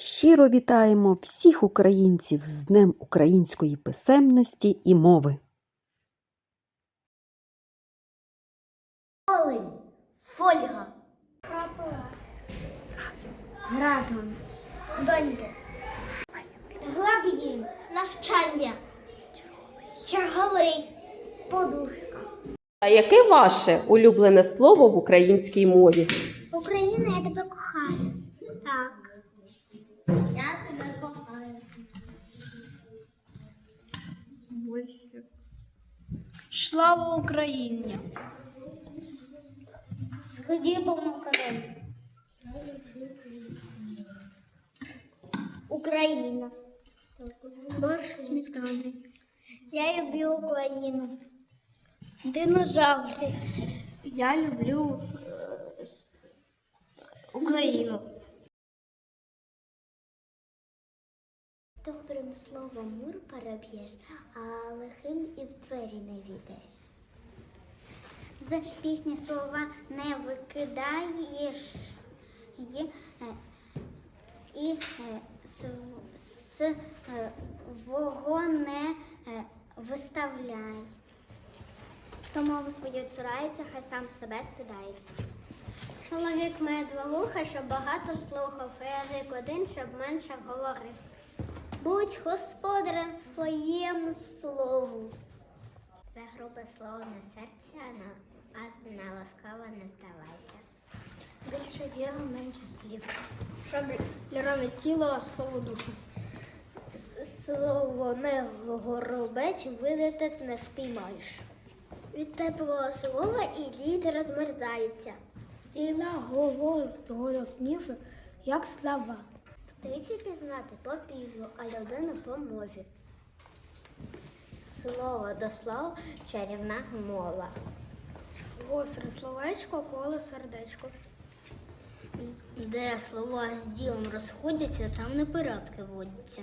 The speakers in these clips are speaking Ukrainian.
Щиро вітаємо всіх українців з Днем української писемності і мови. Олень, фольга, крапива, разом, доньки, глаб'їн, навчання, черговий, подушка. А яке ваше улюблене слово в українській мові? Україна, я тебе кохаю. Так. Я тебе кохаю. Слава Україні! З хлібом України. Україна. Борщ сметани. Я люблю Україну. Динозаври. Я люблю е, Україну. Добрим словом мур переб'єш, а лихим і в двері не війдеш. З пісні слова не викидаєш і, е, і е, с, с е, не е, виставляй. Хто мову свою цурається, хай сам себе стидає. Чоловік має два вуха, щоб багато слухав, а язик один, щоб менше говорив. Будь господарем своєму слову. Це грубе слово на серця, а на, ласкаве не здавайся. Більше діла, менше слів. Щоб ліране тіло, а слово душу. Слово не горобець, видати не спіймаєш. Від теплого слова і лід розмерзається. Тіла говорить голосніше, як слова. Птицю пізнати по пів'ю, а людину по мові. Слово до слова чарівна мова. Гостре словечко, коле сердечко. Де слова з ділом розходяться, там непорядки водяться.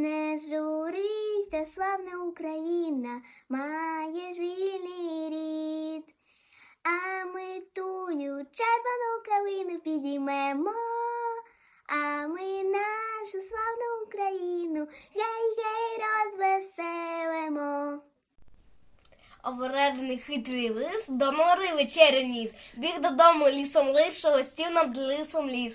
Не журися, славна Україна, маєш вільний рід. А ми тую червону калину підіймемо, а ми нашу славну Україну гей-гей розвеселимо. Обережний хитрий лис до нори вечерю ніс. Біг додому лісом лис, шелестів над лисом ліс.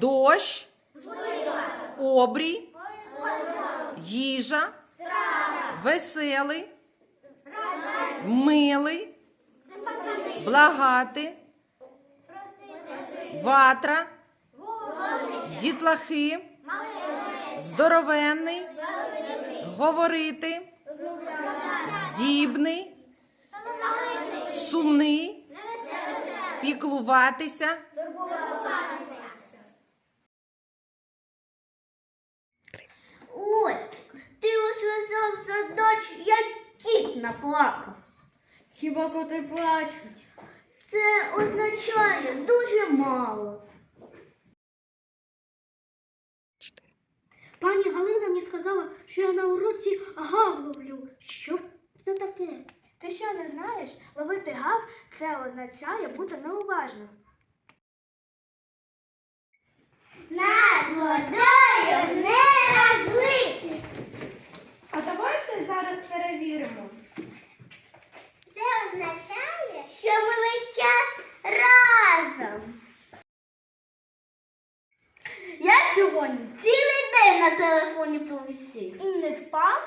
Дощ, обрій, їжа, веселий, милий, благати, ватра, дітлахи, здоровенний, говорити, здібний, сумний, піклуватися. Ось, ти розв'язав задач, як кіт наплакав. Хіба коти плачуть? Це означає дуже мало. Пані Галина мені сказала, що я на уроці гав ловлю. Що Це таке. Ти що не знаєш? Ловити гав це означає бути неуважним. Нас вода телефоні повисів. І не впав?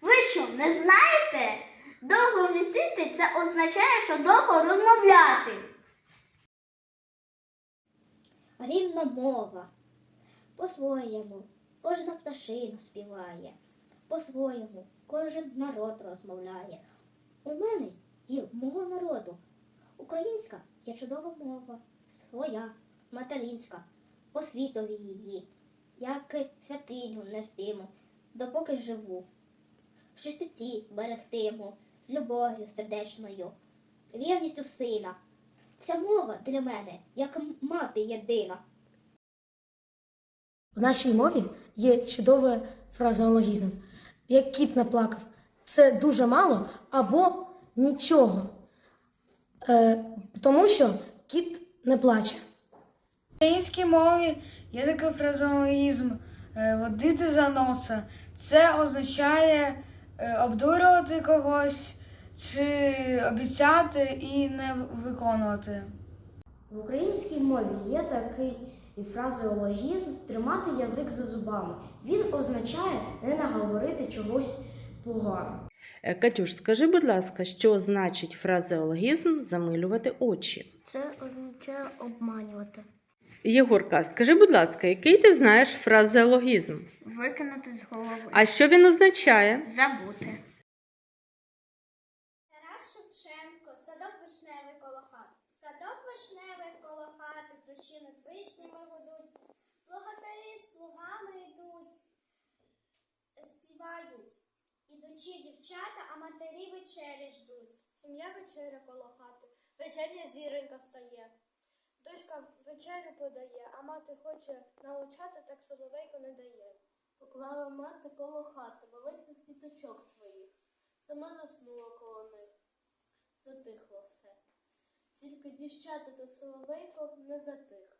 Ви що, не знаєте? Довго висіти це означає, що довго розмовляти. Рідна мова. По-своєму кожна пташина співає, по-своєму кожен народ розмовляє. У мене і мого народу. Українська є чудова мова, своя, материнська, по світові її, як святиню нестиму, допоки живу. В чистоті берегтиму, з любов'ю сердечною, вірністю сина. Ця мова для мене як мати єдина. В нашій мові є чудовий фразеологізм. Як кіт наплакав, це дуже мало або нічого. Е, тому що кіт не плаче. В українській мові є такий фразеологізм е, водити за носа. Це означає е, обдурювати когось чи обіцяти і не виконувати. В українській мові є такий фразеологізм тримати язик за зубами. Він означає не наговорити чогось погано. Е, Катюш, скажи, будь ласка, що значить фразеологізм замилювати очі? Це означає обманювати. Єгорка, скажи, будь ласка, який ти знаєш фразеологізм? Викинути з голови. А що він означає? Забути. Тарас Шевченко, садок вишневий коло хати. Садок вишневий коло хати, ключі над вишнями гудуть. Благодарі з плугами йдуть, співають. Ідучі дівчата, а матері вечері ждуть. Сім'я вечеря коло хати, вечерня зіронька встає. Дочка вечерю подає, а мати хоче научати, так соловейко не дає. Поклала мати коло хати, маленьких діточок своїх. Сама заснула коло них. Затихло все. Тільки дівчата та соловейко не затих.